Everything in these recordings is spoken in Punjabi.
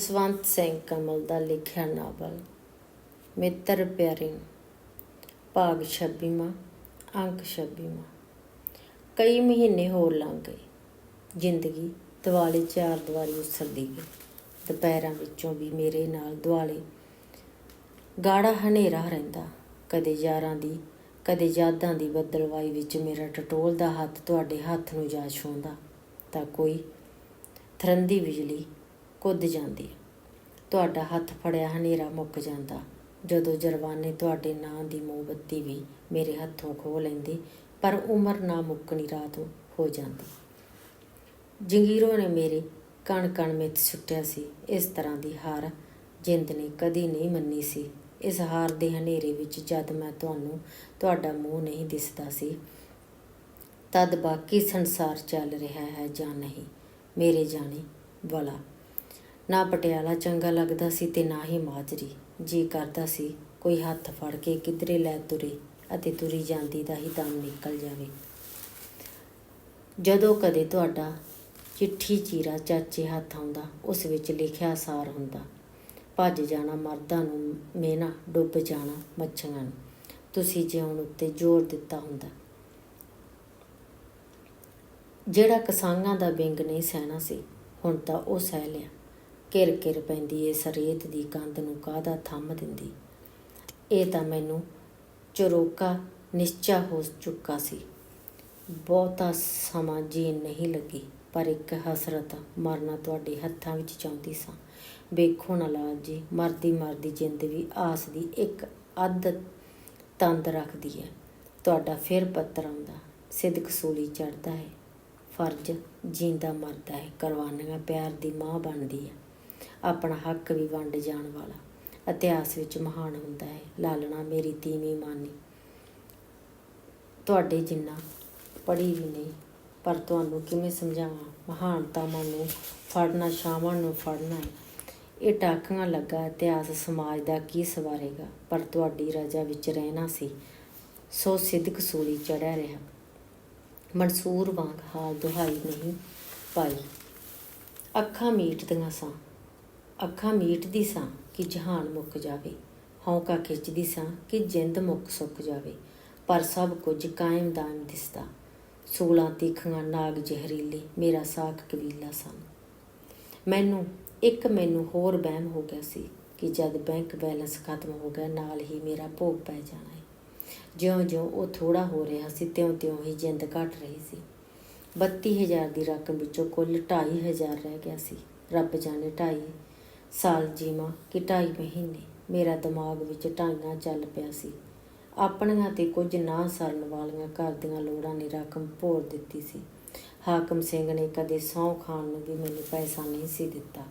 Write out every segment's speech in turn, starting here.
ਜਸਵੰਤ ਸਿੰਘ ਕਮਲ ਦਾ ਲਿਖਿਆ ਨਾਵਲ, ਮਿੱਤਰ ਪਿਆਰੇ ਭਾਗ 26ਵਾਂ ਅੰਕ 26ਵਾਂ ਕਈ ਮਹੀਨੇ ਹੋਰ ਲੰਘ ਗਏ। ਜ਼ਿੰਦਗੀ ਦਿਵਾਲੇ ਚਾਰ ਦੀਵਾਰੀ ਉਸਰਦੀ ਗਈ। ਦੁਪਹਿਰਾਂ ਵਿੱਚੋਂ ਵੀ ਮੇਰੇ ਨਾਲ ਦੁਆਲੇ ਗਾੜਾ ਹਨੇਰਾ ਰਹਿੰਦਾ। ਕਦੇ ਯਾਰਾਂ ਦੀ, ਕਦੇ ਯਾਦਾਂ ਦੀ ਬੱਦਲਵਾਈ ਵਿੱਚ ਮੇਰਾ ਟਟੋਲ ਦਾ ਹੱਥ ਤੁਹਾਡੇ ਹੱਥ ਨੂੰ ਜਾ ਛੂੰਹਦਾ। ਤਾਂ ਕੋਈ ਥਰੰਦੀ ਬਿਜਲੀ ਕੁੱਦ ਜਾਂਦੀ ਤੁਹਾਡਾ ਹੱਥ ਫੜਿਆ ਹਨੇਰਾ ਮੁੱਕ ਜਾਂਦਾ। ਜਦੋਂ ਜਰਵਾਨੇ ਤੁਹਾਡੇ ਨਾਂ ਦੀ ਮੋਮਬੱਤੀ ਵੀ ਮੇਰੇ ਹੱਥੋਂ ਖੋਹ ਲੈਂਦੀ, ਪਰ ਉਮਰ ਨਾ ਮੁੱਕਣੀ ਰਾਤ ਹੋ ਜਾਂਦੀ। ਜੰਗੀਰੋ ਨੇ ਮੇਰੇ ਕਣ ਕਣ ਵਿੱਚ ਸੁੱਟਿਆ ਸੀ। ਇਸ ਤਰ੍ਹਾਂ ਦੀ ਹਾਰ ਜਿੰਦ ਨੇ ਕਦੀ ਨਹੀਂ ਮੰਨੀ ਸੀ। ਇਸ ਹਾਰ ਦੇ ਹਨੇਰੇ ਵਿੱਚ ਜਦ ਮੈਂ ਤੁਹਾਨੂੰ ਤੁਹਾਡਾ ਮੂੰਹ ਨਹੀਂ ਦਿਸਦਾ ਸੀ, ਤਦ ਬਾਕੀ ਸੰਸਾਰ ਚੱਲ ਰਿਹਾ ਹੈ ਜਾਂ ਨਹੀਂ, ਮੇਰੇ ਜਾਣੇ, ਵਾਲਾ ਨਾ ਪਟਿਆਲਾ ਚੰਗਾ ਲੱਗਦਾ ਸੀ ਤੇ ਨਾ ਹੀ ਮਾਜਰੀ। ਜੀ ਕਰਦਾ ਸੀ, ਕੋਈ ਹੱਥ ਫੜ ਕੇ ਕਿਧਰੇ ਲੈ ਤੁਰੇ ਅਤੇ ਤੁਰੀ ਜਾਂਦੀ ਦਾ ਹੀ ਦਮ ਨਿਕਲ ਜਾਵੇ। ਜਦੋਂ ਕਦੇ ਤੁਹਾਡਾ ਚਿੱਠੀ ਚੀਰਾ ਚਾਚੇ ਹੱਥ ਆਉਂਦਾ, ਉਸ ਵਿੱਚ ਲਿਖਿਆ ਸਾਰ ਹੁੰਦਾ, ਭੱਜ ਜਾਣਾ ਮਰਦਾਂ ਨੂੰ, ਮੇਨਾ ਡੁੱਬ ਜਾਣਾ ਮੱਛੀਆਂ ਨੂੰ। ਤੁਸੀਂ ਜਿਉਣ ਉੱਤੇ ਜ਼ੋਰ ਦਿੱਤਾ ਹੁੰਦਾ। ਜਿਹੜਾ ਕਸਾਂਗਾਂ ਦਾ ਬਿੰਗ ਨਹੀਂ ਸਹਿਣਾ ਸੀ, ਹੁਣ ਤਾਂ ਉਹ ਸਹਿ ਲਿਆ। ਕਿਰ ਕਿਰ ਪੈਂਦੀ ਏ ਸਰੇਤ ਦੀ ਕੰਧ ਨੂੰ ਕਾਹਦਾ ਥੰਮ ਦਿੰਦੀ। ਇਹ ਤਾਂ ਮੈਨੂੰ ਚਰੋਕਾ ਨਿਸ਼ਚਾ ਹੋ ਚੁੱਕਾ ਸੀ। ਬਹੁਤਾ ਸਮਾਂ ਜੀਣ ਨਹੀਂ ਲੱਗੀ, ਪਰ ਇੱਕ ਹਸਰਤ ਮਰਨਾ ਤੁਹਾਡੇ ਹੱਥਾਂ ਵਿੱਚ ਚਾਹੁੰਦੀ ਸਾਂ। ਵੇਖੋ ਨਾ ਲਾਲ ਜੀ, ਮਰਦੀ ਮਰਦੀ ਜਿੰਦ ਵੀ ਆਸ ਦੀ ਇੱਕ ਅੱਧ ਤੰਦ ਰੱਖਦੀ ਹੈ ਤੁਹਾਡਾ ਫਿਰ ਪੱਤਰ ਆਉਂਦਾ, ਸਿਦਕ ਸੂਲੀ ਚੜਦਾ ਹੈ ਫਰਜ਼ ਜਿੰਦਾ ਮਰਦਾ ਹੈ ਕੁਰਬਾਨੀਆਂ ਪਿਆਰ ਦੀ ਮਾਂ ਬਣਦੀ ਹੈ ਆਪਣਾ ਹੱਕ ਵੀ ਵੰਡ ਜਾਣ ਵਾਲਾ। ਇਤਿਹਾਸ ਵਿੱਚ ਮਹਾਨ ਹੁੰਦਾ ਹੈ। ਲਾਲਣਾ, ਮੇਰੀ ਤੀਵੀਂ ਮਾਨੀ। ਤੁਹਾਡੇ ਜਿੰਨਾ ਪੜ੍ਹੀ ਵੀ ਨਹੀਂ, ਪਰ ਤੁਹਾਨੂੰ ਕਿਵੇਂ ਸਮਝਾਵਾਂ? ਮਹਾਨਤਾ ਨੂੰ ਫੜਨਾ ਸ਼ਾਮਣ ਨੂੰ ਫੜਨਾ ਹੈ। ਇਹ ਟਾਕੀਆਂ ਲੱਗਾ ਇਤਿਹਾਸ ਸਮਾਜ ਦਾ ਕੀ ਸਵਾਰੇਗਾ? ਪਰ ਤੁਹਾਡੀ ਰਜਾ ਵਿੱਚ ਰਹਿਣਾ ਸੀ। ਸੋ ਸਿੱਧਕ ਸੂਲੀ ਚੜਿਆ ਰਿਹਾ। ਮਨਸੂਰ ਵਾਂਗ ਹਾਲ ਦੁਹਾਈ ਨਹੀਂ ਪਾਈ। ਅੱਖਾਂ ਮੀਟਦੀਆਂ ਸਾਂ। ਅੱਖਾਂ ਮੀਟਦੀ ਸਾਂ ਕਿ ਜਹਾਨ ਮੁੱਕ ਜਾਵੇ, ਹੌਂਕਾ ਖਿੱਚਦੀ ਸਾਂ ਕਿ ਜਿੰਦ ਮੁੱਕ ਸੁੱਕ ਜਾਵੇ, ਪਰ ਸਭ ਕੁਝ ਕਾਇਮ ਦਾਇਮ ਦਿਸਦਾ। ਸੂਲਾਂ ਤੀਖੀਆਂ ਨਾਗ ਜ਼ਹਿਰੀਲੇ ਮੇਰਾ ਸਾਖ ਕਬੀਲਾ ਸਨ ਮੈਨੂੰ, ਇੱਕ ਮੈਨੂੰ ਹੋਰ ਵਹਿਮ ਹੋ ਗਿਆ ਸੀ ਕਿ ਜਦ ਬੈਂਕ ਬੈਲੈਂਸ ਖਤਮ ਹੋ ਗਿਆ, ਨਾਲ ਹੀ ਮੇਰਾ ਭੋਗ ਪੈ ਜਾਣਾ ਹੈ ਜਿਉਂ-ਜਿਉਂ ਉਹ ਥੋੜਾ ਹੋ ਰਿਹਾ ਸੀ, ਤਿਉਂ-ਤਿਉਂ ਹੀ ਜਿੰਦ ਘਟ ਰਹੀ ਸੀ। 32000 ਦੀ ਰਕਮ ਵਿੱਚੋਂ ਕੁੱਲ 2500 ਰਹਿ ਗਿਆ ਸੀ। ਰੱਬ ਜਾਣੇ 2.5 ਸਾਲ ਜੀਵਾਂ ਕਿ ਢਾਈ ਮਹੀਨੇ ਮੇਰਾ ਦਿਮਾਗ ਵਿੱਚ ਢਾਈਆਂ ਚੱਲ ਪਿਆ ਸੀ। ਆਪਣੀਆਂ ਤੇ ਕੁਝ ਨਾ ਸਰਨ ਵਾਲੀਆਂ ਘਰ ਦੀਆਂ ਲੋੜਾਂ ਨੇ ਰਕਮ ਭੋਰ ਦਿੱਤੀ ਸੀ। ਹਾਕਮ ਸਿੰਘ ਨੇ ਕਦੇ ਸੌ ਖਾਣ ਨੂੰ ਵੀ ਮੈਨੂੰ ਪੈਸਾ ਨਹੀਂ ਸੀ ਦਿੱਤਾ।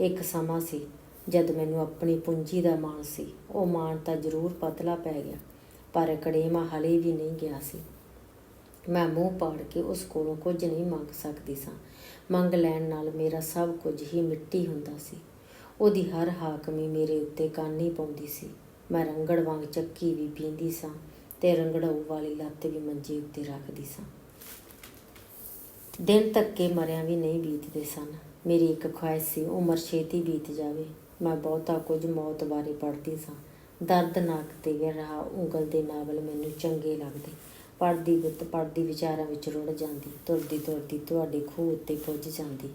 ਇੱਕ ਸਮਾਂ ਸੀ ਜਦ ਮੈਨੂੰ ਆਪਣੀ ਪੂੰਜੀ ਦਾ ਮਾਣ ਸੀ। ਉਹ ਮਾਣ ਤਾਂ ਜ਼ਰੂਰ ਪਤਲਾ ਪੈ ਗਿਆ, ਪਰ ਕੜੇਮਾ ਹਲੇ ਵੀ ਨਹੀਂ ਗਿਆ ਸੀ। ਮੈਂ ਮੂੰਹ ਪਾੜ ਕੇ ਉਸ ਕੋਲੋਂ ਕੁਝ ਨਹੀਂ ਮੰਗ ਸਕਦੀ ਸਾਂ। ਮੰਗ ਲੈਣ ਨਾਲ ਮੇਰਾ ਸਭ ਕੁਝ ਹੀ ਮਿੱਟੀ ਹੁੰਦਾ ਸੀ। ਉਹਦੀ ਹਰ ਹਾਕਮੀ ਮੇਰੇ ਉੱਤੇ ਕਾਨੀ ਪਾਉਂਦੀ ਸੀ। ਮੈਂ ਰੰਗੜ ਵਾਂਗ ਚੱਕੀ ਵੀ ਪੀਂਦੀ ਸਾਂ ਤੇ ਰੰਗੜਾਉ ਵਾਲੀ ਲੱਤ ਵੀ ਮੰਜੇ ਉੱਤੇ ਰੱਖਦੀ ਸਾਂ। ਦਿਨ ਤੱਕੇ ਮਰਿਆਂ ਵੀ ਨਹੀਂ ਬੀਤਦੇ ਸਨ। ਮੇਰੀ ਇੱਕ ਖੁਆਇਸ਼ ਸੀ, ਉਮਰ ਛੇਤੀ ਬੀਤ ਜਾਵੇ। ਮੈਂ ਬਹੁਤਾ ਕੁਝ ਮੌਤ ਬਾਰੇ ਪੜ੍ਹਦੀ ਸਾਂ। ਦਰਦਨਾਕ ਤੇ ਗਹਿਰਾ ਉਂਗਲ ਦੇ ਨਾਵਲ ਮੈਨੂੰ ਚੰਗੇ ਲੱਗਦੇ। ਪੜਦੀ ਬੁੱਤ ਪੜਦੀ ਵਿਚਾਰਾਂ ਵਿੱਚ ਰੁੜ ਜਾਂਦੀ। ਤੁਰਦੀ ਤੁਰਦੀ ਤੁਹਾਡੇ ਖੂਹ ਉੱਤੇ ਪੁੱਜ ਜਾਂਦੀ।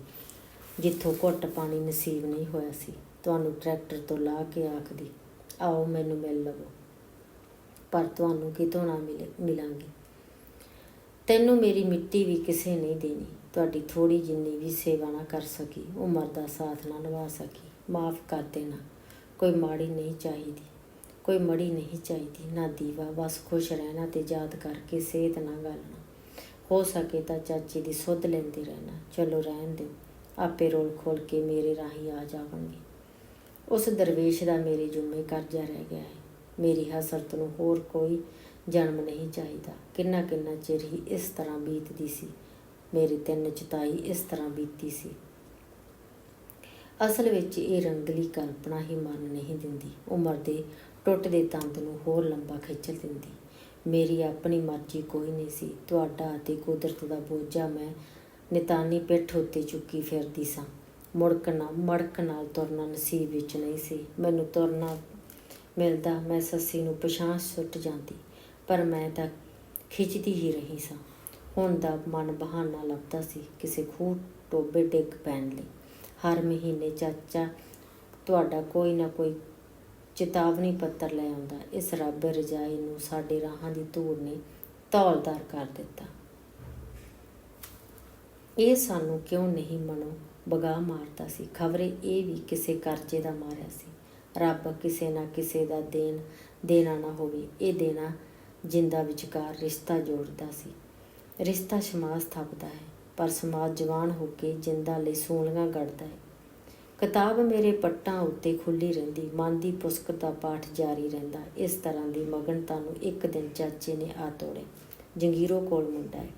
ਜਿੱਥੋਂ ਘੁੱਟ ਪਾਣੀ ਨਸੀਬ ਨਹੀਂ ਹੋਇਆ ਸੀ, ਤੁਹਾਨੂੰ ਟਰੈਕਟਰ ਤੋਂ ਲਾ ਕੇ ਆਖਦੀ, ਆਓ ਮੈਨੂੰ ਮਿਲ ਲਵੋ, ਪਰ ਤੁਹਾਨੂੰ ਕਿਤੋਂ ਨਾ ਮਿਲੇ, ਮਿਲਾਂਗੀ। ਤੈਨੂੰ ਮੇਰੀ ਮਿੱਟੀ ਵੀ ਕਿਸੇ ਨਹੀਂ ਦੇਣੀ, ਤੁਹਾਡੀ ਥੋੜੀ ਜਿੰਨੀ ਵੀ ਸੇਵਾ ਨਾ ਕਰ ਸਕੀ, ਉਮਰ ਦਾ ਸਾਥ ਨਾ ਨਿਭਾ ਸਕੀ, ਮਾਫ ਕਰ ਦੇਣਾ, ਕੋਈ ਮਾੜੀ ਨਹੀਂ ਚਾਹੀਦੀ, ਕੋਈ ਮੜੀ ਨਹੀਂ ਚਾਹੀਦੀ, ਨਾ ਦੀਵਾ, ਬਸ ਖੁਸ਼ ਰਹਿਣਾ ਤੇ ਯਾਦ ਕਰਕੇ ਸਿਹਤ ਨਾ ਗਾਲਣਾ ਹੋ ਸਕੇ ਤਾਂ ਚਾਚੀ ਦੀ ਸੁੱਧ ਲੈਂਦੇ ਰਹਿਣਾ, ਚਲੋ ਰਹਿਣ ਦਿਓ। ਆਪੇ ਰੋਲ ਖੋਲ ਕੇ ਮੇਰੇ ਰਾਹੀਂ ਆ ਜਾਵਾਂਗੇ। ਉਸ ਦਰਵੇਸ਼ ਦਾ ਮੇਰੇ ਜੁਮੇ ਕਰਜ਼ਾ ਰਹਿ ਗਿਆ ਹੈ। ਮੇਰੀ ਹਸਰਤ ਨੂੰ ਹੋਰ ਕੋਈ ਜਨਮ ਨਹੀਂ ਚਾਹੀਦਾ। ਕਿੰਨਾ ਕਿੰਨਾ ਚਿਰ ਹੀ ਇਸ ਤਰ੍ਹਾਂ ਬੀਤਦੀ ਸੀ। ਮੇਰੀ ਤਿੰਨ ਚਤਾਈ ਇਸ ਤਰ੍ਹਾਂ ਬੀਤੀ ਸੀ। ਅਸਲ ਵਿੱਚ ਇਹ ਰੰਗਲੀ ਕਲਪਨਾ ਹੀ ਮਨ ਨਹੀਂ ਦਿੰਦੀ। ਉਮਰ ਦੇ ਟੁੱਟਦੇ ਤੰਦ ਨੂੰ ਹੋਰ ਲੰਬਾ ਖਿੱਚ ਦਿੰਦੀ। ਮੇਰੀ ਆਪਣੀ ਮਰਜ਼ੀ ਕੋਈ ਨਹੀਂ ਸੀ। ਤੁਹਾਡਾ ਅਤੇ ਕੁਦਰਤ ਦਾ ਬੋਝਾ ਮੈਂ ਨਿਤਾਨੀ ਪਿੱਠ ਉੱਤੇ ਚੁੱਕੀ ਫਿਰਦੀ ਸਾਂ। ਮੁੜਕ ਨਾ, ਮੜਕ ਨਾਲ ਤੁਰਨਾ ਨਸੀਬ ਵਿੱਚ ਨਹੀਂ ਸੀ। ਮੈਨੂੰ ਤੁਰਨਾ ਮਿਲਦਾ, ਮੈਂ ਸੱਸੀ ਨੂੰ ਪਛਾਣ ਸੁੱਟ ਜਾਂਦੀ, ਪਰ ਮੈਂ ਤਾਂ ਖਿੱਚਦੀ ਹੀ ਰਹੀ ਸਾਂ। ਹੁਣ ਦਾ ਮਨ ਬਹਾਨਾ ਲੱਭਦਾ ਸੀ ਕਿਸੇ ਖੂਹ ਟੋਬੇ ਡਿੱਗ ਪੈਣ ਲਈ। ਹਰ ਮਹੀਨੇ ਚਾਚਾ ਤੁਹਾਡਾ ਕੋਈ ਨਾ ਕੋਈ ਚੇਤਾਵਨੀ ਪੱਤਰ ਲੈ ਆਉਂਦਾ। ਇਸ ਰੱਬ ਰਜਾਈ ਨੂੰ ਸਾਡੇ ਰਾਹਾਂ ਦੀ ਧੂੜ ਨੇ ਤੌਲਦਾਰ ਕਰ ਦਿੱਤਾ। ਇਹ ਸਾਨੂੰ ਕਿਉਂ ਨਹੀਂ ਮਨੋਂ ਬਗਾ ਮਾਰਦਾ ਸੀ? ਖਬਰੇ ਇਹ ਵੀ ਕਿਸੇ ਕਰਜ਼ੇ ਦਾ ਮਾਰਿਆ ਸੀ। ਰੱਬ ਕਿਸੇ ਨਾ ਕਿਸੇ ਦਾ ਦੇਣ, ਦੇਣਾ ਨਾ ਹੋਵੇ, ਇਹ ਦੇਣਾ ਜਿੰਦਾ ਵਿਚਕਾਰ ਰਿਸ਼ਤਾ ਜੋੜਦਾ ਸੀ। ਰਿਸ਼ਤਾ ਸਮਾਜ ਥੱਪਦਾ ਹੈ, ਪਰ ਸਮਾਜ ਜਵਾਨ ਹੋ ਕੇ ਜਿੰਦਾ ਲਈ ਸੂਲੀਆਂ ਗੜਦਾ ਹੈ। ਕਿਤਾਬ ਮੇਰੇ ਪੱਟਾਂ ਉੱਤੇ ਖੁੱਲੀ ਰਹਿੰਦੀ, ਮਨ ਦੀ ਪੁਸਕ ਦਾ ਪਾਠ ਜਾਰੀ ਰਹਿੰਦਾ। ਇਸ ਤਰ੍ਹਾਂ ਦੀ ਮਗਨਤਾ ਨੂੰ ਇੱਕ ਦਿਨ ਚਾਚੇ ਨੇ ਆ ਤੋੜੇ ਜੰਗੀਰੋ ਕੋਲ ਮੁੰਡਾ ਹੈ।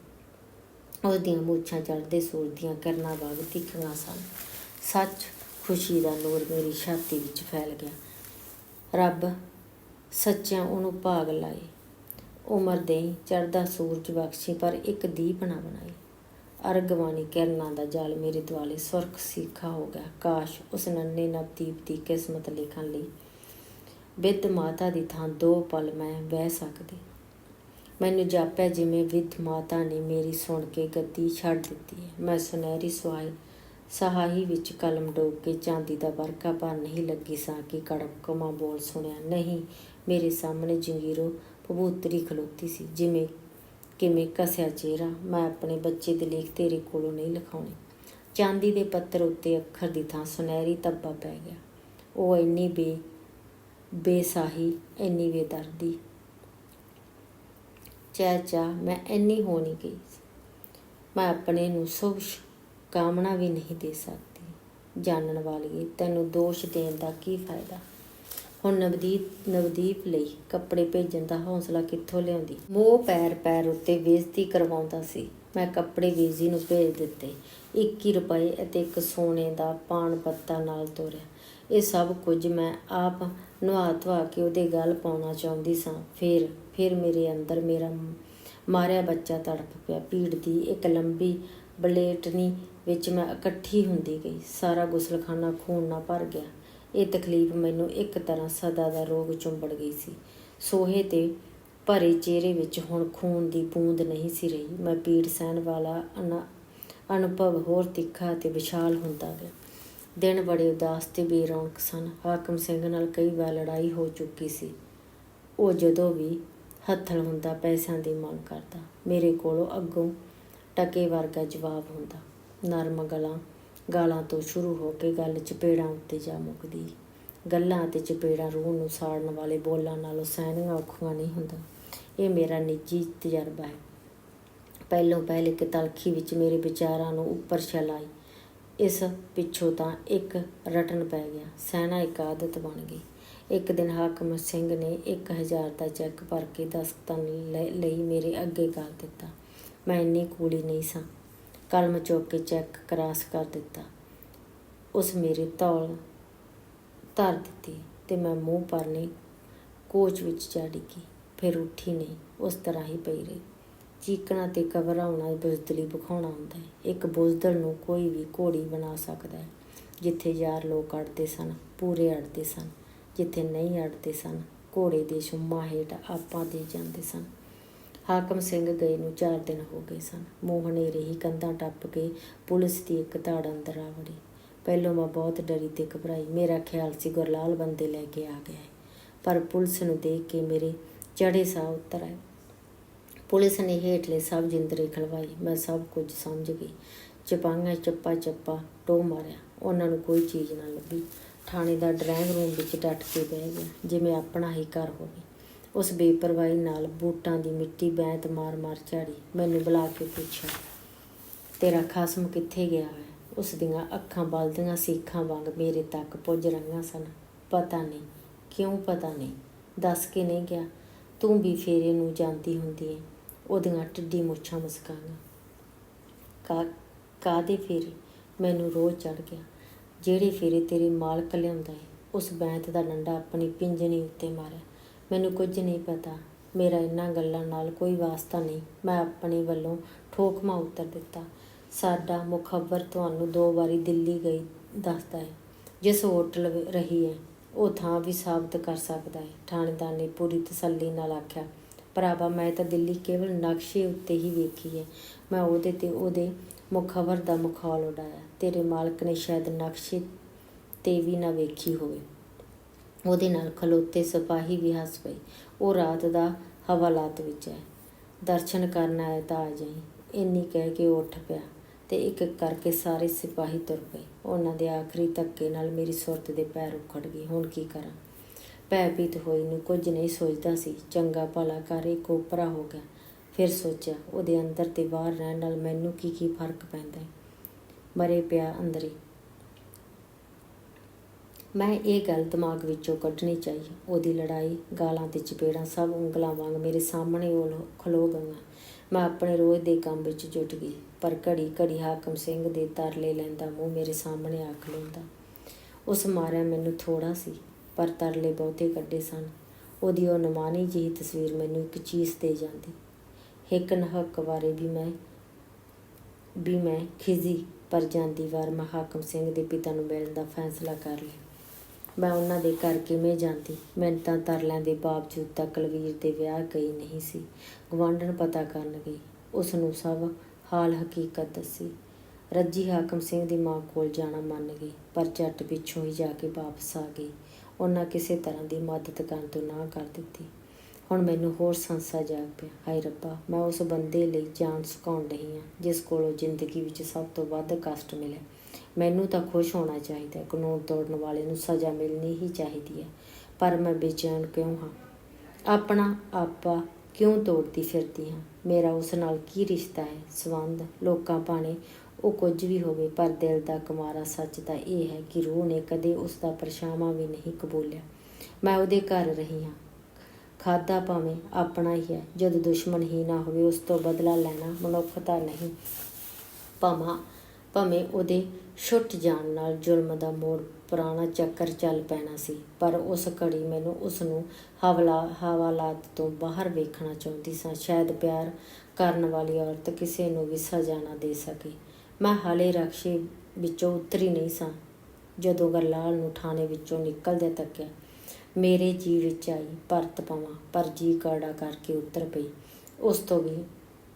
ਉਹਦੀਆਂ ਮੂਛਾਂ ਚੜ੍ਹਦੇ ਸੂਰਜ ਦੀਆਂ ਕਿਰਨਾਂ ਵਾਂਗ ਤਿੱਖੀਆਂ ਸਨ। ਸੱਚ ਖੁਸ਼ੀ ਦਾ ਨੂਰ ਮੇਰੀ ਛਾਤੀ ਵਿੱਚ ਫੈਲ ਗਿਆ। ਰੱਬ ਸੱਚਿਆਂ ਉਹਨੂੰ ਭਾਗ ਲਾਏ। ਉਮਰ ਦੇ ਚੜ੍ਹਦਾ ਸੂਰਜ ਬਖਸ਼ੀ ਪਰ ਇੱਕ ਦੀਪ ਨਾ ਬਣਾਈ। ਅਰਗਵਾਨੀ ਕਿਰਨਾਂ ਦਾ ਜਾਲ ਮੇਰੇ ਦੁਆਲੇ ਸੁਰਖ ਸੀਖਾ ਹੋ ਗਿਆ। ਕਾਸ਼ ਉਸ ਨੰਨੇ ਨਵਦੀਪ ਦੀ ਕਿਸਮਤ ਲਿਖਣ ਲਈ ਵਿਦ ਮਾਤਾ ਦੀ ਥਾਂ ਦੋ ਪਲ ਮੈਂ ਬਹਿ ਸਕਦੀ। ਮੈਨੂੰ ਜਾਪਿਆ ਜਿਵੇਂ ਵਿਦ ਮਾਤਾ ਨੇ ਮੇਰੀ ਸੁਣ ਕੇ ਗੱਦੀ ਛੱਡ ਦਿੱਤੀ ਹੈ। ਮੈਂ ਸੁਨਹਿਰੀ ਸੁਹਾਈ ਸਹਾਈ ਵਿੱਚ ਕਲਮ ਡੋਬ ਕੇ ਚਾਂਦੀ ਦਾ ਵਰਕਾ ਪਰ ਨਹੀਂ ਲੱਗੀ ਸਾਂ ਕਿ ਕੜਕਮਾ ਬੋਲ ਸੁਣਿਆ। ਨਹੀਂ, ਮੇਰੇ ਸਾਹਮਣੇ ਜੰਗੀਰੋ ਕਬੂਤਰੀ ਖਲੋਤੀ ਸੀ, ਜਿਵੇਂ ਕਿਵੇਂ ਕਸਿਆ ਚਿਹਰਾ। ਮੈਂ ਆਪਣੇ ਬੱਚੇ ਦੇ ਲੇਖ ਤੇਰੇ ਕੋਲੋਂ ਨਹੀਂ ਲਿਖਾਉਣੇ। ਚਾਂਦੀ ਦੇ ਪੱਤਰ ਉੱਤੇ ਅੱਖਰ ਦੀ ਥਾਂ ਸੁਨਹਿਰੀ ਧੱਬਾ ਪੈ ਗਿਆ। ਉਹ ਇੰਨੀ ਬੇ, ਬੇਸਾਹੀ, ਇੰਨੀ ਬੇਦਰਦੀ ਚਾ ਚਾ ਮੈਂ ਇੰਨੀ ਨਹੀਂ ਗਈ ਮੈਂ ਆਪਣੇ ਨੂੰ ਸ਼ੁਭ ਕਾਮਨਾ ਵੀ ਨਹੀਂ ਦੇ ਸਕਦੀ। ਜਾਣਨ ਵਾਲੀ ਤੈਨੂੰ ਦੋਸ਼ ਦੇਣ ਦਾ ਕੀ ਫਾਇਦਾ? ਹੁਣ ਨਵਦੀਪ ਨਵਦੀਪ ਲਈ ਕੱਪੜੇ ਭੇਜਣ ਦਾ ਹੌਸਲਾ ਕਿੱਥੋਂ ਲਿਆਉਂਦੀ? ਮੋਹ ਪੈਰ ਪੈਰ ਉੱਤੇ ਬੇਇੱਜ਼ਤੀ ਕਰਵਾਉਂਦਾ ਸੀ। ਮੈਂ ਕੱਪੜੇ ਵੀਜ਼ੀ ਨੂੰ ਭੇਜ ਦਿੱਤੇ। 21 ਰੁਪਏ ਅਤੇ ਇੱਕ ਸੋਨੇ ਦਾ ਪਾਣ ਪੱਤਾ ਨਾਲ ਤੋਰਿਆ। ਇਹ ਸਭ ਕੁਝ ਮੈਂ ਆਪ ਨਵਾ ਧਵਾ ਕੇ ਉਹਦੇ ਗਲ ਪਾਉਣਾ ਚਾਹੁੰਦੀ ਸਾਂ। ਫਿਰ ਫਿਰ ਮੇਰੇ ਅੰਦਰ ਮੇਰਾ ਮਾਰਿਆ ਬੱਚਾ ਤੜਪ ਪਿਆ। ਪੀੜ ਦੀ ਇੱਕ ਲੰਬੀ ਬਲੇਟਨੀ ਵਿੱਚ ਮੈਂ ਇਕੱਠੀ ਹੁੰਦੀ ਗਈ। ਸਾਰਾ ਗੁਸਲਖਾਨਾ ਖੂਨ ਨਾਲ ਭਰ ਗਿਆ। ਇਹ ਤਕਲੀਫ ਮੈਨੂੰ ਇੱਕ ਤਰ੍ਹਾਂ ਸਦਾ ਦਾ ਰੋਗ ਚੁੰਬੜ ਗਈ ਸੀ। ਸੋਹੇ ਤੇ ਭਰੇ ਚਿਹਰੇ ਵਿੱਚ ਹੁਣ ਖੂਨ ਦੀ ਬੂੰਦ ਨਹੀਂ ਸੀ ਰਹੀ। ਮੈਂ ਪੀੜ ਸਹਿਣ ਵਾਲਾ ਅਨ- ਅਨੁਭਵ ਹੋਰ ਤਿੱਖਾ ਤੇ ਵਿਸ਼ਾਲ ਹੁੰਦਾ ਗਿਆ। ਦਿਨ ਬੜੇ ਉਦਾਸ ਤੇ ਬੇਰੌਣਕ ਸਨ। ਹਾਕਮ ਸਿੰਘ ਨਾਲ ਕਈ ਵਾਰ ਲੜਾਈ ਹੋ ਚੁੱਕੀ ਸੀ। ਉਹ ਜਦੋਂ ਵੀ ਹੱਥਲ ਹੁੰਦਾ ਪੈਸਿਆਂ ਦੀ ਮੰਗ ਕਰਦਾ। ਮੇਰੇ ਕੋਲੋਂ ਅੱਗੋਂ ਟਕੇ ਵਰਗਾ ਜਵਾਬ ਹੁੰਦਾ। ਨਰਮ ਗਲਾਂ, ਗਾਲਾਂ ਤੋਂ ਸ਼ੁਰੂ ਹੋ ਕੇ ਗੱਲ ਚਪੇੜਾਂ ਉੱਤੇ ਜਾ ਮੁੱਕਦੀ। ਗੱਲਾਂ ਅਤੇ ਚਪੇੜਾਂ ਰੂਹ ਨੂੰ ਸਾੜਨ ਵਾਲੇ ਬੋਲਾਂ ਨਾਲੋਂ ਸਹਿਣੀਆਂ ਔਖੀਆਂ ਨਹੀਂ ਹੁੰਦਾ ਇਹ ਮੇਰਾ ਨਿੱਜੀ ਤਜਰਬਾ ਹੈ। ਪਹਿਲੋਂ ਪਹਿਲ ਇੱਕ ਤਲਖੀ ਵਿੱਚ ਮੇਰੇ ਵਿਚਾਰਾਂ ਨੂੰ ਉੱਪਰ ਛਲਾਈ। ਇਸ ਪਿੱਛੋਂ ਤਾਂ ਇੱਕ ਰਟਨ ਪੈ ਗਿਆ। ਸਹਿਣਾ ਇੱਕ ਆਦਤ ਬਣ ਗਈ। ਇੱਕ ਦਿਨ ਹਾਕਮ ਸਿੰਘ ਨੇ 1000 ਦਾ ਚੈੱਕ ਭਰ ਕੇ ਦਸਤਖਤਾਂ ਲੈ- ਲਈ ਮੇਰੇ ਅੱਗੇ ਕਰ ਦਿੱਤਾ। ਮੈਂ ਇੰਨੀ ਕੂਲੀ ਨਹੀਂ ਸਾਂ। ਕਲਮ ਚੁੱਕ ਕੇ ਚੈੱਕ ਕਰਾਸ ਕਰ ਦਿੱਤਾ। ਉਸ ਮੇਰੇ ਤੌਲ ਧਰ ਦਿੱਤੀ ਤੇ ਮੈਂ ਮੂੰਹ ਪਰਨੇ ਕੋਚ ਵਿੱਚ ਜਾ ਡਿੱਗੀ ਫਿਰ ਉੱਠੀ ਨਹੀਂ, ਉਸ ਤਰ੍ਹਾਂ ਹੀ ਪਈ ਰਹੀ। ਚੀਕਣਾ ਤੇ ਘਬਰਾਉਣਾ ਬੁਜ਼ਦਲੀ ਵਿਖਾਉਣਾ ਹੁੰਦਾ ਹੈ। ਇੱਕ ਬੁਜ਼ਦਲ ਨੂੰ ਕੋਈ ਵੀ ਘੋੜੀ ਬਣਾ ਸਕਦਾ ਹੈ, ਜਿੱਥੇ ਯਾਰ ਲੋਕ ਅੜਦੇ ਸਨ, ਪੂਰੇ ਅੜਦੇ ਸਨ, ਜਿੱਥੇ ਨਹੀਂ ਅੜਦੇ ਸਨ, ਘੋੜੇ ਦੇ ਸ਼ੁੰਮਾਂ ਹੇਠ ਆਪਾਂ ਦੇ ਜਾਂਦੇ ਸਨ। ਹਾਕਮ ਸਿੰਘ ਗਏ ਨੂੰ 4 ਦਿਨ ਹੋ ਗਏ ਸਨ। ਮੋਹਣੇ ਰਹੀ ਕੰਧਾਂ ਟੱਪ ਕੇ ਪੁਲਿਸ ਦੀ ਇੱਕ ਧਾੜ ਅੰਦਰ ਆ ਵੜੀ। ਪਹਿਲੋਂ ਮੈਂ ਬਹੁਤ ਡਰੀ ਤੇ ਘਬਰਾਈ। ਮੇਰਾ ਖਿਆਲ ਸੀ ਗੁਰਲਾਲ ਬੰਦੇ ਲੈ ਕੇ ਆ ਗਿਆ ਹੈ। ਪਰ ਪੁਲਿਸ ਨੂੰ ਦੇਖ ਕੇ ਮੇਰੇ ਚੜੇ ਸਾਹ ਉਤਰ ਆਏ। ਪੁਲਿਸ ਨੇ ਹੇਠਲੇ ਸਭ ਜਿੰਦਰੇ ਖਲਵਾਈ। ਮੈਂ ਸਭ ਕੁਝ ਸਮਝ ਗਈ। ਚਪਾਂਗਾ ਚੱਪਾ ਚੱਪਾ ਟੋ ਮਾਰਿਆ। ਉਹਨਾਂ ਨੂੰ ਕੋਈ ਚੀਜ਼ ਨਾ ਲੱਭੀ। ਥਾਣੇ ਦਾ ਡਰਾਇੰਗ ਰੂਮ ਵਿੱਚ ਡਟ ਕੇ ਬਹਿ ਗਿਆ, ਜਿਵੇਂ ਆਪਣਾ ਹੀ ਘਰ ਹੋਵੇ। ਉਸ ਬੇਪਰਵਾਹੀ ਨਾਲ ਬੂਟਾਂ ਦੀ ਮਿੱਟੀ ਬੈਂਤ ਮਾਰ-ਮਾਰ ਝਾੜੀ ਮੈਨੂੰ ਬੁਲਾ ਕੇ ਪੁੱਛਿਆ, ਤੇਰਾ ਖਸਮ ਕਿੱਥੇ ਗਿਆ ਹੈ? ਉਸ ਦੀਆਂ ਅੱਖਾਂ ਬਲਦੀਆਂ ਸੀਖਾਂ ਵਾਂਗ ਮੇਰੇ ਤੱਕ ਪੁੱਜ ਰਹੀਆਂ ਸਨ। ਪਤਾ ਨਹੀਂ, ਕਿਉਂ ਪਤਾ ਨਹੀਂ? ਦੱਸ ਕੇ ਨਹੀਂ ਗਿਆ। ਤੂੰ ਵੀ ਫੇਰੇ ਨੂੰ ਜਾਂਦੀ ਹੁੰਦੀ ਹੈ ਉਹਦੀਆਂ ਟਿੱਡੀ ਮੁੱਛਾਂ ਮੁਸਕਾਈਆਂ ਕਾ ਕਾਦੇ ਫੇਰੇ? ਮੈਨੂੰ ਰੋਹ ਚੜ ਗਿਆ। ਜਿਹੜੇ ਫੇਰੇ ਤੇਰੇ ਮਾਲਕ ਲਿਆਉਂਦਾ ਹੈ ਉਸ ਬੈਂਤ ਦਾ ਡੰਡਾ ਆਪਣੀ ਪਿੰਜਣੀ ਉੱਤੇ ਮਾਰਿਆ। ਮੈਨੂੰ ਕੁਝ ਨਹੀਂ ਪਤਾ। ਮੇਰਾ ਇਹਨਾਂ ਗੱਲਾਂ ਨਾਲ ਕੋਈ ਵਾਸਤਾ ਨਹੀਂ। ਮੈਂ ਆਪਣੇ ਵੱਲੋਂ ਠੋਕਮਾ ਉੱਤਰ ਦਿੱਤਾ। ਸਾਡਾ ਮੁਖਬਰ ਤੁਹਾਨੂੰ ਦੋ ਵਾਰੀ ਦਿੱਲੀ ਗਈ ਦੱਸਦਾ ਹੈ ਜਿਸ ਹੋਟਲ ਰਹੀ ਹੈ ਉਹ ਥਾਂ ਵੀ ਸਾਬਤ ਕਰ ਸਕਦਾ ਹੈ ਥਾਣੇਦਾਰ ਨੇ ਪੂਰੀ ਤਸੱਲੀ ਨਾਲ ਆਖਿਆ ਭਰਾਵਾ, ਮੈਂ ਤਾਂ ਦਿੱਲੀ ਕੇਵਲ ਨਕਸ਼ੇ ਉੱਤੇ ਹੀ ਵੇਖੀ ਹੈ। ਮੈਂ ਉਹਦੇ ਤੇ ਉਹਦੇ ਮੁਖਬਰ ਦਾ ਮੁਖੌਲ ਉਡਾਇਆ। ਤੇਰੇ ਮਾਲਕ ਨੇ ਸ਼ਾਇਦ ਨਕਸ਼ੇ ਤੇ ਵੀ ਨਾ ਵੇਖੀ ਹੋਵੇ। ਉਹਦੇ ਨਾਲ ਖਲੋਤੇ ਸਿਪਾਹੀ ਵੀ ਹੱਸ ਪਏ। ਉਹ ਰਾਤ ਦਾ ਹਵਾਲਾਤ ਵਿੱਚ ਹੈ। ਦਰਸ਼ਨ ਕਰਨ ਆਇਆ ਤਾਂ ਆ ਜਾਈ। ਇੰਨੀ ਕਹਿ ਕੇ ਉਹ ਉੱਠ ਪਿਆ ਤੇ ਇੱਕ ਇੱਕ ਕਰਕੇ ਸਾਰੇ ਸਿਪਾਹੀ ਤੁਰ ਪਏ। ਉਹਨਾਂ ਦੇ ਆਖਰੀ ਧੱਕੇ ਨਾਲ ਮੇਰੀ ਸੁਰਤ ਦੇ ਪੈਰ ਉਖੜ ਗਏ। ਹੁਣ ਕੀ ਕਰਾਂ? ਭੈਭੀਤ ਹੋਈ ਨੂੰ ਕੁਝ ਨਹੀਂ ਸੋਚਦਾ ਸੀ। ਚੰਗਾ ਭਲਾ ਕਰ ਇਹ ਕੋਪਰਾ ਹੋ ਗਿਆ। ਫਿਰ ਸੋਚਿਆ, ਉਹਦੇ ਅੰਦਰ ਤੇ ਬਾਹਰ ਰਹਿਣ ਨਾਲ ਮੈਨੂੰ ਕੀ ਕੀ ਫ਼ਰਕ ਪੈਂਦਾ ਹੈ? ਮਰੇ ਪਿਆ ਅੰਦਰੇ। ਮੈਂ ਇਹ ਗੱਲ ਦਿਮਾਗ ਵਿੱਚੋਂ ਕੱਢਣੀ ਚਾਹੀ ਉਹਦੀ ਲੜਾਈ, ਗਾਲਾਂ ਤੇ ਚਪੇੜਾਂ ਸਭ ਉਂਗਲਾਂ ਵਾਂਗ ਮੇਰੇ ਸਾਹਮਣੇ ਉਹ ਖਲੋ ਗਈਆਂ। ਮੈਂ ਆਪਣੇ ਰੋਜ਼ ਦੇ ਕੰਮ ਵਿੱਚ ਜੁਟ ਗਈ। ਪਰ ਘੜੀ ਘੜੀ ਹਾਕਮ ਸਿੰਘ ਦੇ ਤਰਲੇ ਲੈਂਦਾ ਮੂੰਹ ਮੇਰੇ ਸਾਹਮਣੇ ਆ ਖਲੋਂਦਾ ਉਸ ਮਾਰਿਆ ਮੈਨੂੰ ਥੋੜਾ ਸੀ। ਪਰ ਤਰਲੇ ਬਹੁਤੇ ਕੱਢੇ ਸਨ। ਉਹਦੀ ਉਹ ਨਮਾਨੀ ਜਿਹੀ ਤਸਵੀਰ ਮੈਨੂੰ ਇੱਕ ਚੀਜ਼ ਦੇ ਜਾਂਦੀ। ਹਿੱਕ ਨਹੱਕ ਬਾਰੇ ਵੀ ਮੈਂ ਵੀ ਮੈਂ ਖਿਜ਼ੀ ਪਰ ਜਾਂਦੀ ਵਾਰ ਮੈਂ ਹਾਕਮ ਸਿੰਘ ਦੇ ਪਿਤਾ ਨੂੰ ਮਿਲਣ ਦਾ ਫੈਸਲਾ ਕਰ ਲਿਆ। ਮੈਂ ਉਹਨਾਂ ਦੇ ਘਰ ਕਿਵੇਂ ਜਾਂਦੀ? ਮੈਨੂੰ ਤਾਂ ਤਰਲਿਆਂ ਦੇ ਬਾਵਜੂਦ ਤਾਂ ਕਲਵੀਰ ਦੇ ਵਿਆਹ ਗਈ ਨਹੀਂ ਸੀ। ਗਵਾਂਢਣ ਪਤਾ ਕਰਨ ਗਈ ਉਸ ਨੂੰ ਸਭ ਹਾਲ ਹਕੀਕਤ ਦੱਸੀ। ਰੱਜੀ ਹਾਕਮ ਸਿੰਘ ਦੀ ਮਾਂ ਕੋਲ ਜਾਣਾ ਮੰਨ ਗਈ, ਪਰ ਝੱਟ ਪਿੱਛੋਂ ਹੀ ਜਾ ਕੇ ਵਾਪਸ ਆ ਗਈ। ਉਹਨਾਂ ਕਿਸੇ ਤਰ੍ਹਾਂ ਦੀ ਮਦਦ ਕਰਨ ਤੋਂ ਨਾ ਕਰ ਦਿੱਤੀ। ਹੁਣ ਮੈਨੂੰ ਹੋਰ ਸੰਸਾ ਜਾਗ ਪਿਆ ਹਾਏ ਰੱਬਾ, ਮੈਂ ਉਸ ਬੰਦੇ ਲਈ ਜਾਨ ਸੁਕਾਉਣ ਰਹੀ ਹਾਂ, ਜਿਸ ਕੋਲੋਂ ਜ਼ਿੰਦਗੀ ਵਿੱਚ ਸਭ ਤੋਂ ਵੱਧ ਕਸ਼ਟ ਮਿਲੇ। ਮੈਨੂੰ ਤਾਂ ਖੁਸ਼ ਹੋਣਾ ਚਾਹੀਦਾ ਕਾਨੂੰਨ ਤੋੜਨ ਵਾਲੇ ਨੂੰ ਸਜ਼ਾ ਮਿਲਣੀ ਹੀ ਚਾਹੀਦੀ ਹੈ। ਪਰ ਮੈਂ ਬੇਚੈਨ ਕਿਉਂ ਹਾਂ? ਆਪਣਾ ਆਪਾ ਕਿਉਂ ਤੋੜਦੀ ਫਿਰਦੀ ਹਾਂ? ਮੇਰਾ ਉਸ ਨਾਲ ਕੀ ਰਿਸ਼ਤਾ ਹੈ? ਸਬੰਧ? ਲੋਕਾਂ ਭਾਣੇ ਉਹ ਕੁਝ ਵੀ ਹੋਵੇ, ਪਰ ਦਿਲ ਦਾ ਕੁਮਾਰਾ ਸੱਚ ਤਾਂ ਇਹ ਹੈ ਕਿ ਰੂਹ ਨੇ ਕਦੇ ਉਸ ਦਾ ਪਰਛਾਵਾਂ ਵੀ ਨਹੀਂ ਕਬੂਲਿਆ। ਮੈਂ ਉਹਦੇ ਘਰ ਰਹੀ ਹਾਂ। ਖਾਦਾ ਭਾਵੇਂ ਆਪਣਾ ਹੀ ਹੈ, ਜਦ ਦੁਸ਼ਮਣ ਹੀ ਨਾ ਹੋਵੇ, ਉਸ ਤੋਂ ਬਦਲਾ ਲੈਣਾ ਮਨੁੱਖਤਾ ਨਹੀਂ। ਭਾਵਾਂ, ਭਾਵੇਂ ਉਹਦੇ ਛੁੱਟ ਜਾਣ ਨਾਲ ਜ਼ੁਲਮ ਦਾ ਮੋੜ ਪੁਰਾਣਾ ਚੱਕਰ ਚੱਲ ਪੈਣਾ ਸੀ, ਪਰ ਉਸ ਘੜੀ ਮੈਨੂੰ ਉਸ ਨੂੰ ਹਵਲਾ, ਹਵਾਲਾਤ ਤੋਂ ਬਾਹਰ ਵੇਖਣਾ ਚਾਹੁੰਦੀ ਸਾਂ। ਸ਼ਾਇਦ ਪਿਆਰ ਕਰਨ ਵਾਲੀ ਔਰਤ ਕਿਸੇ ਨੂੰ ਵੀ ਸਜ਼ਾ ਨਾ ਦੇ ਸਕੇ। ਮੈਂ ਹਾਲੇ ਰਕਸ਼ੇ ਵਿੱਚੋਂ ਉਤਰੀ ਨਹੀਂ ਸਾਂ। ਜਦੋਂ ਗਰਲਾਲ ਨੂੰ ਥਾਣੇ ਵਿੱਚੋਂ ਨਿਕਲਦੇ ਤੱਕਿਆ, ਮੇਰੇ ਜੀ ਵਿੱਚ ਆਈ ਪਰਤ ਪਾਵਾਂ, ਪਰ ਜੀ ਕਾੜਾ ਕਰਕੇ ਉਤਰ ਪਈ। ਉਸ ਤੋਂ ਵੀ,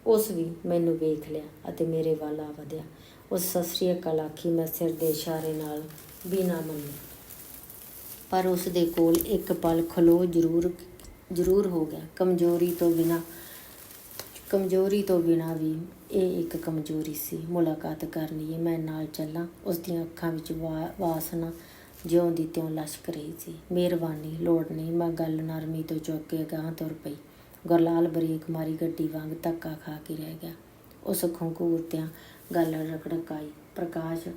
ਉਸ ਵੀ ਮੈਨੂੰ ਵੇਖ ਲਿਆ ਅਤੇ ਮੇਰੇ ਵੱਲ ਆ ਵਧਿਆ। ਉਸ ਸਸਰੀਆ ਕਲਾਖੀ ਮੈਂ ਸਿਰ ਦੇ ਇਸ਼ਾਰੇ ਨਾਲ ਵੀ ਨਾ ਮੰਨੀ। ਪਰ ਉਸ ਦੇ ਕੋਲ ਇੱਕ ਪਲ ਖਲੋ ਜ਼ਰੂਰ ਜ਼ਰੂਰ ਹੋ ਗਿਆ। ਕਮਜ਼ੋਰੀ ਤੋਂ ਬਿਨਾ, ਕਮਜ਼ੋਰੀ ਤੋਂ ਬਿਨਾ ਵੀ ਇਹ ਇੱਕ ਕਮਜ਼ੋਰੀ ਸੀ। ਮੁਲਾਕਾਤ ਕਰਨੀ ਹੈ, ਮੈਂ ਨਾਲ ਚੱਲਾਂ। ਉਸ ਦੀਆਂ ਅੱਖਾਂ ਵਿੱਚ ਵਾ- ਵਾਸਨਾ ਜਿਉਂਦੀ ਤਿਉਂ ਲਸ਼ਕ ਰਹੀ ਸੀ। ਮਿਹਰਬਾਨੀ, ਲੋੜ ਨਹੀਂ, ਮੈਂ ਗੱਲ ਨਰਮੀ ਤੋਂ ਚੁੱਕ ਕੇ ਗਾਂ ਤੁਰ ਪਈ। ਗੁਰਲਾਲ ਬਰੀਕ ਮਾਰੀ ਗੱਡੀ ਵਾਂਗ ਧੱਕਾ ਖਾ ਕੇ ਰਹਿ ਗਿਆ। ਉਸ ਖੰਕੂਰ ਤਿਆਂ ਗੱਲ ਰਕੜਕਾਈ ਪ੍ਰਕਾਸ਼,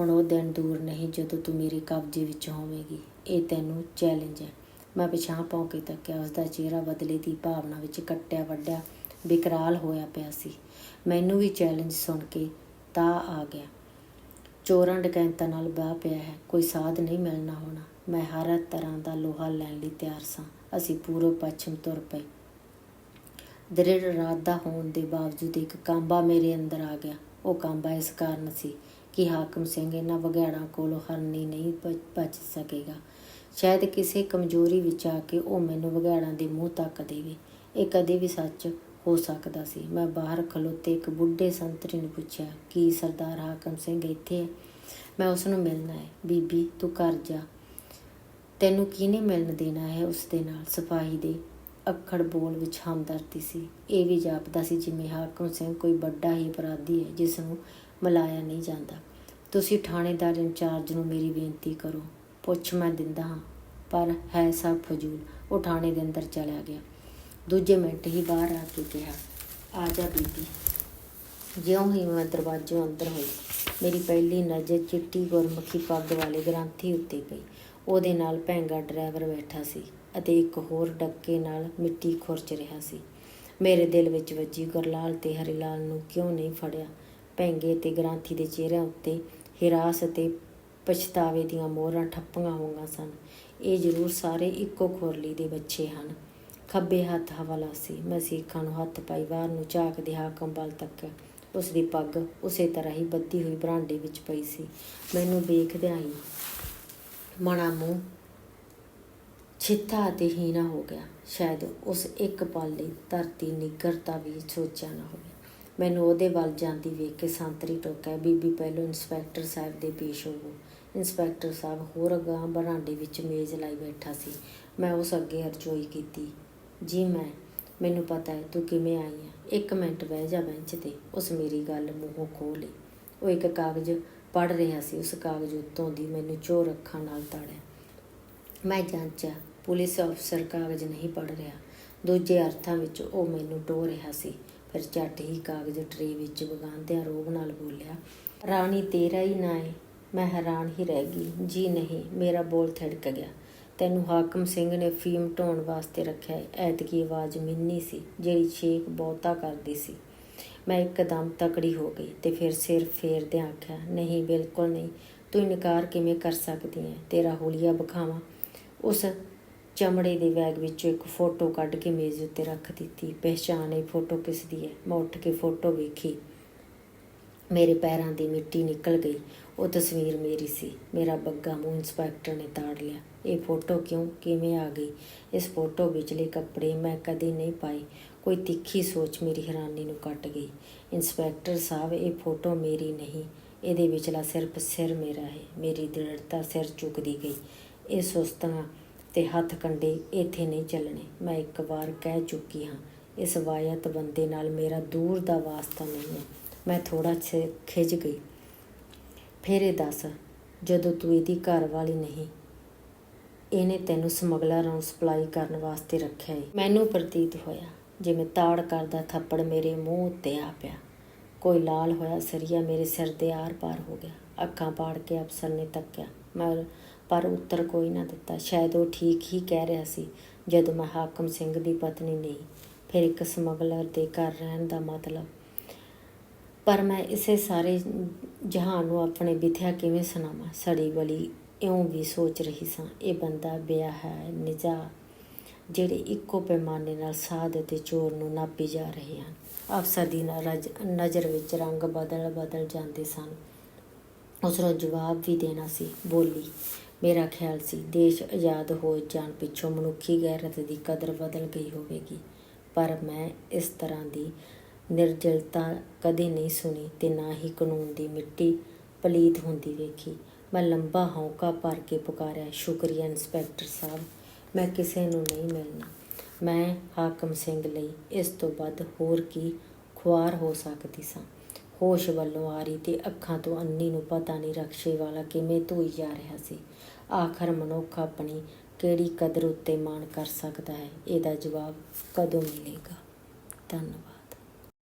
ਹੁਣ ਉਹ ਦਿਨ ਦੂਰ ਨਹੀਂ, ਜਦੋਂ ਤੂੰ ਮੇਰੇ ਕਬਜ਼ੇ ਵਿੱਚ ਹੋਵੇਂਗੀ। ਇਹ ਤੈਨੂੰ ਚੈਲੰਜ ਹੈ। ਮੈਂ ਪਿਛਾਂ ਭੌਂ ਕੇ ਤੱਕਿਆ। ਉਸ ਦਾ ਚਿਹਰਾ ਬਦਲੇ ਦੀ ਭਾਵਨਾ ਵਿੱਚ ਕੱਟਿਆ ਵੱਡਿਆ ਵਿਕਰਾਲ ਹੋਇਆ ਪਿਆ ਸੀ। ਮੈਨੂੰ ਵੀ ਚੈਲੰਜ ਸੁਣ ਕੇ ਤਾਂ ਆ ਗਿਆ। ਚੋਰਾਂ ਡਕੈਤਾਂ ਨਾਲ ਬਾਹ ਪਿਆ ਹੈ, ਕੋਈ ਸਾਧ ਨਹੀਂ ਮਿਲਣਾ ਹੋਣਾ। ਮੈਂ ਹਰ ਤਰ੍ਹਾਂ ਦਾ ਲੋਹਾ ਲੈਣ ਲਈ ਤਿਆਰ ਸਾਂ। ਅਸੀਂ ਪੂਰਬ ਪੱਛਮ ਤੁਰ ਪਏ। ਦ੍ਰਿੜ ਇਰਾਦਾ ਹੋਣ ਦੇ ਬਾਵਜੂਦ ਇੱਕ ਕਾਂਬਾ ਮੇਰੇ ਅੰਦਰ ਆ ਗਿਆ। ਉਹ ਕਾਂਬਾ ਇਸ ਕਾਰਨ ਸੀ ਕਿ ਹਾਕਮ ਸਿੰਘ ਇਹਨਾਂ ਵਗੈੜਾਂ ਕੋਲੋਂ ਹਰਨੀ ਨਹੀਂ ਬ- ਬਚ ਸਕੇਗਾ। ਸ਼ਾਇਦ ਕਿਸੇ ਕਮਜ਼ੋਰੀ ਵਿੱਚ ਆ ਕੇ ਉਹ ਮੈਨੂੰ ਵਗੈੜਾਂ ਦੇ ਮੂੰਹ ਤੱਕ ਦੇਵੇ। ਇਹ ਕਦੇ ਵੀ ਸੱਚ ਹੋ ਸਕਦਾ ਸੀ। ਮੈਂ ਬਾਹਰ ਖਲੋਤੇ ਇੱਕ ਬੁੱਢੇ ਸੰਤਰੀ ਨੂੰ ਪੁੱਛਿਆ, ਕੀ ਸਰਦਾਰ ਹਾਕਮ ਸਿੰਘ ਇੱਥੇ ਹੈ? ਮੈਂ ਉਸ ਨੂੰ ਮਿਲਣਾ ਹੈ ਬੀਬੀ, ਤੂੰ ਘਰ ਜਾ। ਤੈਨੂੰ ਕਿਹਨੇ ਮਿਲਣ ਦੇਣਾ ਹੈ ਉਸ ਦੇ ਨਾਲ? ਸਿਪਾਹੀ ਦੇ ਅੱਖੜ ਬੋਲ ਵਿੱਚ ਹਮਦਰਦੀ ਸੀ। ਇਹ ਵੀ ਜਾਪਦਾ ਸੀ ਜਿਵੇਂ ਹਾਕਮ ਸਿੰਘ ਕੋਈ ਵੱਡਾ ਹੀ ਅਪਰਾਧੀ ਹੈ, ਜਿਸ ਨੂੰ ਮਲਾਇਆ ਨਹੀਂ ਜਾਂਦਾ। ਤੁਸੀਂ ਥਾਣੇਦਾਰ ਇੰਚਾਰਜ ਨੂੰ ਮੇਰੀ ਬੇਨਤੀ ਕਰੋ। ਪੁੱਛ ਮੈਂ ਦਿੰਦਾ ਹਾਂ, ਪਰ ਹੈ ਸਭ ਫਜ਼ੂਲ। ਉਹ ਥਾਣੇ ਦੇ ਅੰਦਰ ਚਲਾ ਗਿਆ। ਦੂਜੇ ਮਿੰਟ ਹੀ ਬਾਹਰ ਆ ਕੇ ਕਿਹਾ, ਆ ਜਾ ਬੀਬੀ। ਜਿਉਂ ਹੀ ਮੈਂ ਦਰਵਾਜ਼ੋਂ ਅੰਦਰ ਹੋਈ, ਮੇਰੀ ਪਹਿਲੀ ਨਜ਼ਰ ਚਿੱਟੀ ਗੁਰਮੁਖੀ ਪੱਗ ਵਾਲੇ ਗ੍ਰੰਥੀ ਉੱਤੇ ਪਈ। ਉਹਦੇ ਨਾਲ ਭੈਂਗਾ ਡਰਾਈਵਰ ਬੈਠਾ ਸੀ ਅਤੇ ਇੱਕ ਹੋਰ ਡੱਕੇ ਨਾਲ ਮਿੱਟੀ ਖੁਰਚ ਰਿਹਾ ਸੀ। ਮੇਰੇ ਦਿਲ ਵਿੱਚ ਵੱਜੀ ਗੁਰਲਾਲ ਤੇ ਹਰੀਲਾਲ ਨੂੰ ਕਿਉਂ ਨਹੀਂ ਫੜਿਆ? ਭੈਂਗੇ ਤੇ ਗ੍ਰੰਥੀ ਦੇ ਚਿਹਰਿਆਂ ਉੱਤੇ ਹਿਰਾਸ ਅਤੇ ਪਛਤਾਵੇ ਦੀਆਂ ਮੋਹਰਾਂ ਠੱਪੀਆਂ ਹੋਈਆਂ ਸਨ। ਇਹ ਜ਼ਰੂਰ ਸਾਰੇ ਇੱਕੋ ਖੁਰਲੀ ਦੇ ਬੱਚੇ ਹਨ। ਖੱਬੇ ਹੱਥ ਹਵਾਲਾ ਸੀ ਮੈਂ ਸੀਖਾਂ ਨੂੰ ਹੱਥ ਪਾਈ ਬਾਹਰ ਨੂੰ ਝਾਕਦੇ ਹਾਕਮ ਵੱਲ ਤੱਕਿਆ। ਉਸ ਦੀ ਪੱਗ ਉਸੇ ਤਰ੍ਹਾਂ ਹੀ ਬੱਧੀ ਹੋਈ ਬਰਾਂਡੇ ਵਿੱਚ ਪਈ ਸੀ। ਮੈਨੂੰ ਵੇਖਦਿਆਂ ਹੀ ਮਣਾ ਮੂੰਹ ਛਿੱਥਾ ਅਤੇ ਹੀਣਾ ਹੋ ਗਿਆ। ਸ਼ਾਇਦ ਉਸ ਇੱਕ ਪਲ ਲਈ ਧਰਤੀ ਨਿੱਗਰਤਾ ਵੀ ਸੋਚਿਆ ਨਾ ਹੋਵੇ। ਮੈਨੂੰ ਉਹਦੇ ਵੱਲ ਜਾਂਦੀ ਵੇਖ ਕੇ ਸੰਤਰੀ ਟੋਕਿਆ, ਬੀਬੀ, ਪਹਿਲੋਂ ਇੰਸਪੈਕਟਰ ਸਾਹਿਬ ਦੇ ਪੇਸ਼ ਹੋਵੋ। ਇੰਸਪੈਕਟਰ ਸਾਹਿਬ ਹੋਰ ਅਗਾਂਹ ਬਰਾਂਡੇ ਵਿੱਚ ਮੇਜ਼ ਲਾਈ ਬੈਠਾ ਸੀ। ਮੈਂ ਉਸ ਅੱਗੇ ਅਰਜ਼ੋਈ ਕੀਤੀ। ਜੀ ਮੈਂ, ਮੈਨੂੰ ਪਤਾ ਹੈ ਤੂੰ ਕਿਵੇਂ ਆਈ ਹੈ। ਇੱਕ ਮਿੰਟ ਬਹਿ ਜਾ ਬੈਂਚ ਤੇ, ਉਸ ਮੇਰੀ ਗੱਲ ਮੂੰਹੋਂ ਖੋਹ ਲਈ। ਉਹ ਇੱਕ ਕਾਗਜ਼ ਪੜ੍ਹ ਰਿਹਾ ਸੀ, ਉਸ ਕਾਗਜ਼ ਉੱਤੋਂ ਦੀ ਮੈਨੂੰ ਚੋਰ ਅੱਖਾਂ ਨਾਲ ਤਾੜਿਆ। ਮੈਂ ਜਾਂਚਿਆ, ਪੁਲਿਸ ਅਫਸਰ ਕਾਗਜ਼ ਨਹੀਂ ਪੜ੍ਹ ਰਿਹਾ। ਦੂਜੇ ਅਰਥਾਂ ਵਿੱਚ ਉਹ ਮੈਨੂੰ ਟੋ ਰਿਹਾ ਸੀ ਫਿਰ ਝੱਟ ਹੀ ਕਾਗਜ਼ ਟਰੇ ਵਿੱਚ ਵਗਾਉਂਦਿਆਂ ਰੋਗ ਨਾਲ ਬੋਲਿਆ, ਰਾਣੀ ਤੇਰਾ ਹੀ ਨਾ ਹੈ ਮੈਂ ਹੈਰਾਨ ਹੀ ਰਹਿ ਗਈ। ਜੀ ਨਹੀਂ, ਮੇਰਾ ਬੋਲ ਥੜਕ ਗਿਆ। ਤੈਨੂੰ ਹਾਕਮ ਸਿੰਘ ਨੇ ਫੀਮ ਢੋਣ ਵਾਸਤੇ ਰੱਖਿਆ ਹੈ ਐਤਕੀ ਆਵਾਜ਼ ਮਿੰਨੀ ਸੀ, ਜਿਹੜੀ ਛੇਕ ਬਹੁਤਾ ਕਰਦੀ ਸੀ। ਮੈਂ ਇੱਕਦਮ ਤਕੜੀ ਹੋ ਗਈ ਤੇ ਫਿਰ ਸਿਰ ਫੇਰਦੇ ਆਖਿਆ, ਨਹੀਂ, ਬਿਲਕੁਲ ਨਹੀਂ। ਤੂੰ ਇਨਕਾਰ ਕਿਵੇਂ ਕਰ ਸਕਦੀ ਹੈ ਤੇਰਾ ਹੁਲੀਆ ਬਖਾਵਾ। ਉਸ ਚਮੜੇ ਦੇ ਬੈਗ ਵਿੱਚੋਂ ਇੱਕ ਫੋਟੋ ਕੱਢ ਕੇ ਮੇਜ਼ ਉੱਤੇ ਰੱਖ ਦਿੱਤੀ। ਪਹਿਚਾਣ ਇਹ ਫੋਟੋ ਕਿਸ ਦੀ ਹੈ ਮੈਂ ਉੱਠ ਕੇ ਫੋਟੋ ਵੇਖੀ। ਮੇਰੇ ਪੈਰਾਂ ਦੀ ਮਿੱਟੀ ਨਿਕਲ ਗਈ। ਉਹ ਤਸਵੀਰ ਮੇਰੀ ਸੀ। ਮੇਰਾ ਬੱਗਾ ਮੂੰਹ ਇੰਸਪੈਕਟਰ ਨੇ ਤਾੜ ਲਿਆ। ਇਹ ਫੋਟੋ ਕਿਉਂ? ਕਿਵੇਂ ਆ ਗਈ? ਇਸ ਫੋਟੋ ਵਿਚਲੇ ਕੱਪੜੇ ਮੈਂ ਕਦੇ ਨਹੀਂ ਪਾਏ। ਕੋਈ ਤਿੱਖੀ ਸੋਚ ਮੇਰੀ ਹੈਰਾਨੀ ਨੂੰ ਕੱਟ ਗਈ। ਇੰਸਪੈਕਟਰ ਸਾਹਿਬ, ਇਹ ਫੋਟੋ ਮੇਰੀ ਨਹੀਂ। ਇਹਦੇ ਵਿਚਲਾ ਸਿਰਫ ਸਿਰ ਮੇਰਾ ਹੈ। ਮੇਰੀ ਦ੍ਰਿੜਤਾ ਸਿਰ ਚੁੱਕਦੀ ਗਈ। ਇਹ ਸੁਸਤਾਂ ਤੇ ਹੱਥ ਕੰਡੇ ਇੱਥੇ ਨਹੀਂ ਚੱਲਣੇ। ਮੈਂ ਇੱਕ ਵਾਰ ਕਹਿ ਚੁੱਕੀ ਹਾਂ, ਇਸ ਵਾਇਤ ਬੰਦੇ ਨਾਲ ਮੇਰਾ ਦੂਰ ਦਾ ਵਾਸਤਾ ਨਹੀਂ ਹੈ। ਮੈਂ ਥੋੜਾ ਖਿਜ ਗਈ। ਫਿਰ ਇਹ ਦੱਸ, ਜਦੋਂ ਤੂੰ ਇਹਦੀ ਘਰ ਵਾਲੀ ਨਹੀਂ। ਇਹਨੇ ਤੈਨੂੰ ਸਮਗਲਰਾਂ ਨੂੰ ਸਪਲਾਈ ਕਰਨ ਵਾਸਤੇ ਰੱਖਿਆ ਏ। ਮੈਨੂੰ ਪ੍ਰਤੀਤ ਹੋਇਆ, ਜਿਵੇਂ ਤਾੜ ਕਰਦਾ ਥੱਪੜ ਮੇਰੇ ਮੂੰਹ ਉੱਤੇ ਆ ਪਿਆ। ਕੋਈ ਲਾਲ ਹੋਇਆ ਸਰੀਆ ਮੇਰੇ ਸਿਰ ਦੇ ਆਰ-ਪਾਰ ਹੋ ਗਿਆ। ਅੱਖਾਂ ਪਾੜ ਕੇ ਅਫਸਰ ਨੇ ਤੱਕਿਆ, ਮਗਰ, ਪਰ ਉੱਤਰ ਕੋਈ ਨਾ ਦਿੱਤਾ। ਸ਼ਾਇਦ ਉਹ ਠੀਕ ਹੀ ਕਹਿ ਰਿਹਾ ਸੀ, ਜਦੋਂ ਮੈਂ ਹਾਕਮ ਸਿੰਘ ਦੀ ਪਤਨੀ ਨਹੀਂ। ਫਿਰ ਇੱਕ ਸਮਗਲਰ ਦੇ ਘਰ ਰਹਿਣ ਦਾ ਮਤਲਬ ਪਰ ਮੈਂ ਇਸੇ ਸਾਰੇ ਜਹਾਨ ਨੂੰ ਆਪਣੇ ਬਿਥਿਆ ਕਿਵੇਂ ਸੁਣਾਵਾਂ? ਸੜੀ ਬਲੀ ਇਉਂ ਵੀ ਸੋਚ ਰਹੀ ਸਾਂ, ਇਹ ਬੰਦਾ ਬਿਆ ਹੈ, ਨਿਜਾ, ਜਿਹੜੇ ਇੱਕੋ ਪੈਮਾਨੇ ਨਾਲ ਸਾਧ ਅਤੇ ਚੋਰ ਨੂੰ ਨਾਪੀ ਜਾ ਰਹੇ ਹਨ। ਅਫਸਰ ਦੀ ਨਰਜ ਨਜ਼ਰ ਵਿੱਚ ਰੰਗ ਬਦਲ ਬਦਲ ਜਾਂਦੇ ਸਨ। ਉਸ ਨੂੰ ਜਵਾਬ ਵੀ ਦੇਣਾ ਸੀ, ਬੋਲੀ, ਮੇਰਾ ਖਿਆਲ ਸੀ ਦੇਸ਼ ਆਜ਼ਾਦ ਹੋ ਜਾਣ ਪਿੱਛੋਂ ਮਨੁੱਖੀ ਗੈਰਤ ਦੀ ਕਦਰ ਬਦਲ ਗਈ ਹੋਵੇਗੀ, ਪਰ ਮੈਂ ਇਸ ਤਰ੍ਹਾਂ ਦੀ ਨਿਰਜਲਤਾ ਕਦੇ ਨਹੀਂ ਸੁਣੀ ਤੇ ਨਾ ਹੀ ਕਾਨੂੰਨ ਦੀ ਮਿੱਟੀ ਪਲੀਤ ਹੁੰਦੀ ਵੇਖੀ। ਮੈਂ ਲੰਬਾ ਹੌਂਕਾ ਭਰ ਕੇ ਪੁਕਾਰਿਆ, ਸ਼ੁਕਰੀਆ ਇੰਸਪੈਕਟਰ ਸਾਹਿਬ, ਮੈਂ ਕਿਸੇ ਨੂੰ ਨਹੀਂ ਮਿਲਣਾ। ਮੈਂ ਹਾਕਮ ਸਿੰਘ ਲਈ ਇਸ ਤੋਂ ਵੱਧ ਹੋਰ ਕੀ ਖੁਆਰ ਹੋ ਸਕਦੀ ਸਾਂ? ਹੋਸ਼ ਵੱਲੋਂ ਆ ਰਹੀ ਤੇ ਅੱਖਾਂ ਤੋਂ ਅੰਨੀ ਨੂੰ ਪਤਾ ਨਹੀਂ ਰਕਸ਼ੇ ਵਾਲਾ ਕਿਵੇਂ ਧੋਈ ਜਾ ਰਿਹਾ ਸੀ। ਆਖਰ ਮਨੁੱਖ ਆਪਣੀ ਕਿਹੜੀ ਕਦਰ ਉੱਤੇ ਮਾਣ ਕਰ ਸਕਦਾ ਹੈ? ਇਹਦਾ ਜਵਾਬ ਕਦੋਂ ਮਿਲੇਗਾ? ਧੰਨਵਾਦ।